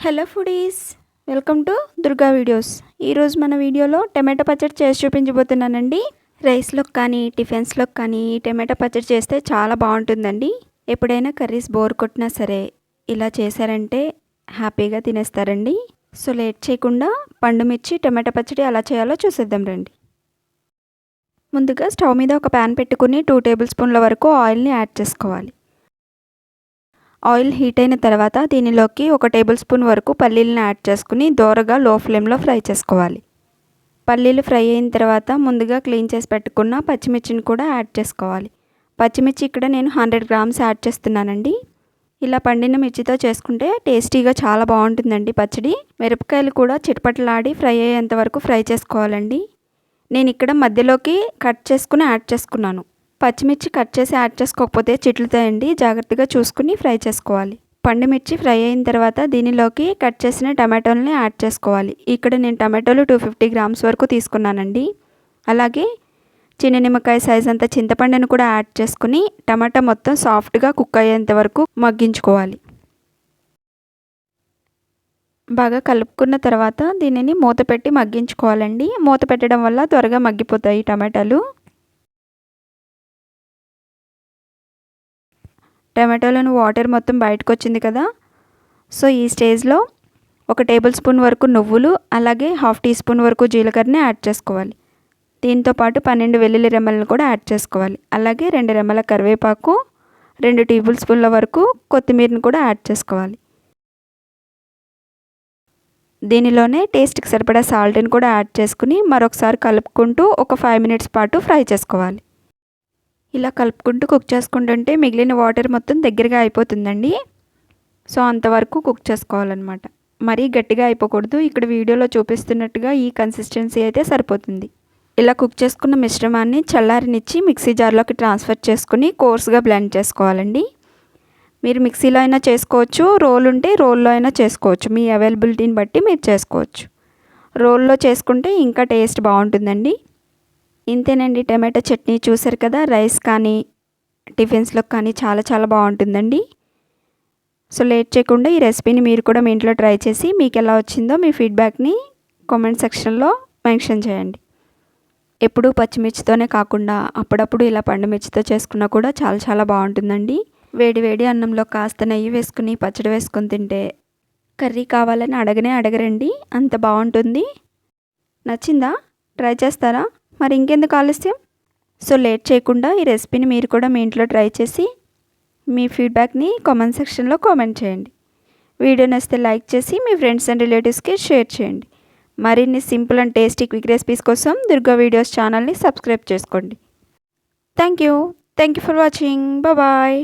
Hello foodies welcome to Durga videos ఈరోజు మన వీడియోలో టమాటో పచ్చడి చేసి చూపించబోతున్నానండి. రైస్లోకి కానీ టిఫిన్స్లోకి కానీ టమాటా టమాటో పచ్చడి చేస్తే చాలా బాగుంటుందండి. ఎప్పుడైనా కర్రీస్ బోర్ కొట్టినా సరే ఇలా చేశారంటే హ్యాపీగా తినేస్తారండి. సో లేట్ చేయకుండా పండు మిర్చి టమాటో పచ్చడి ఎలా చేయాలో చూసేద్దాం రండి. ముందుగా స్టవ్ మీద ఒక ప్యాన్ పెట్టుకుని టూ టేబుల్ స్పూన్ల వరకు ఆయిల్ని యాడ్ చేసుకోవాలి. ఆయిల్ హీట్ అయిన తర్వాత దీనిలోకి ఒక టేబుల్ స్పూన్ వరకు పల్లీలను యాడ్ చేసుకుని దోరగా లో ఫ్లేమ్లో ఫ్రై చేసుకోవాలి. పల్లీలు ఫ్రై అయిన తర్వాత ముందుగా క్లీన్ చేసి పెట్టుకున్న పచ్చిమిర్చిని కూడా యాడ్ చేసుకోవాలి. పచ్చిమిర్చి ఇక్కడ నేను హండ్రెడ్ గ్రామ్స్ యాడ్ చేస్తున్నానండి. ఇలా పండిన మిర్చితో చేసుకుంటే టేస్టీగా చాలా బాగుంటుందండి పచ్చడి. మిరపకాయలు కూడా చిటపటలాడి ఫ్రై అయ్యేంత వరకు ఫ్రై చేసుకోవాలండి. నేను ఇక్కడ మధ్యలోకి కట్ చేసుకుని యాడ్ చేసుకున్నాను. పచ్చిమిర్చి కట్ చేసి యాడ్ చేసుకోకపోతే చిట్లుతాయండి జాగ్రత్తగా చూసుకుని ఫ్రై చేసుకోవాలి. పండుమిర్చి ఫ్రై అయిన తర్వాత దీనిలోకి కట్ చేసిన టమాటోలని యాడ్ చేసుకోవాలి. ఇక్కడ నేను టమాటోలు టూ ఫిఫ్టీ గ్రామ్స్ వరకు తీసుకున్నానండి. అలాగే చిన్న నిమ్మకాయ సైజ్ అంత చింతపండును కూడా యాడ్ చేసుకుని టమాటా మొత్తం సాఫ్ట్గా కుక్ అయ్యేంత వరకు మగ్గించుకోవాలి. బాగా కలుపుకున్న తర్వాత దీనిని మూత పెట్టి మగ్గించుకోవాలండి. మూత పెట్టడం వల్ల త్వరగా మగ్గిపోతాయి టమాటాలు. టమాటోలోని వాటర్ మొత్తం బయటకు వచ్చింది కదా. సో ఈ స్టేజ్లో ఒక టేబుల్ స్పూన్ వరకు నువ్వులు అలాగే హాఫ్ టీ స్పూన్ వరకు జీలకర్రని యాడ్ చేసుకోవాలి. దీంతో పాటు పన్నెండు వెల్లుల్లి రెమ్మలను కూడా యాడ్ చేసుకోవాలి. అలాగే రెండు రెమ్మల కరివేపాకు రెండు టేబుల్ స్పూన్ల వరకు కొత్తిమీరని కూడా యాడ్ చేసుకోవాలి. దీనిలోనే టేస్ట్కి సరిపడా సాల్ట్ని కూడా యాడ్ చేసుకుని మరొకసారి కలుపుకుంటూ ఒక ఫైవ్ మినిట్స్ పాటు ఫ్రై చేసుకోవాలి. ఇలా కలుపుకుంటూ కుక్ చేసుకుంటుంటే మిగిలిన వాటర్ మొత్తం దగ్గరగా అయిపోతుందండి. సో అంతవరకు కుక్ చేసుకోవాలన్నమాట. మరీ గట్టిగా అయిపోకూడదు. ఇక్కడ వీడియోలో చూపిస్తున్నట్టుగా ఈ కన్సిస్టెన్సీ అయితే సరిపోతుంది. ఇలా కుక్ చేసుకున్న మిశ్రమాన్ని చల్లారినిచ్చి మిక్సీ జార్లోకి ట్రాన్స్ఫర్ చేసుకుని కోర్స్గా బ్లెండ్ చేసుకోవాలండి. మీరు మిక్సీలో అయినా చేసుకోవచ్చు. రోల్ ఉంటే రోల్లో అయినా చేసుకోవచ్చు. మీ అవైలబిలిటీని బట్టి మీరు చేసుకోవచ్చు. రోల్లో చేసుకుంటే ఇంకా టేస్ట్ బాగుంటుందండి. ఇంతేనండి టమాటా చట్నీ చూసారు కదా రైస్ కానీ టిఫిన్స్లో కానీ చాలా చాలా బాగుంటుందండి. సో లేట్ చేయకుండా ఈ రెసిపీని మీరు కూడా మీ ఇంట్లో ట్రై చేసి మీకు ఎలా వచ్చిందో మీ ఫీడ్బ్యాక్ని కామెంట్ సెక్షన్లో మెన్షన్ చేయండి. ఎప్పుడూ పచ్చిమిర్చితోనే కాకుండా అప్పుడప్పుడు ఇలా పండుమిర్చితో చేసుకున్నా కూడా చాలా చాలా బాగుంటుందండి. వేడి వేడి అన్నంలో కాస్త నెయ్యి వేసుకుని పచ్చడి వేసుకొని తింటే కర్రీ కావాలని అడగనే అడగరండి అంత బాగుంటుంది. నచ్చిందా? ట్రై చేస్తారా? మరి ఇంకెందుకు ఆలస్యం? సో లేట్ చేయకుండా ఈ రెసిపీని మీరు కూడా మీ ఇంట్లో ట్రై చేసి మీ ఫీడ్బ్యాక్ని కామెంట్ సెక్షన్లో కామెంట్ చేయండి. వీడియో నచ్చితే లైక్ చేసి మీ ఫ్రెండ్స్ అండ్ రిలేటివ్స్కి షేర్ చేయండి. మరిన్ని simple and tasty quick recipes కోసం దుర్గా వీడియోస్ ఛానల్ని సబ్స్క్రైబ్ చేసుకోండి. Thank you. Thank you for watching. Bye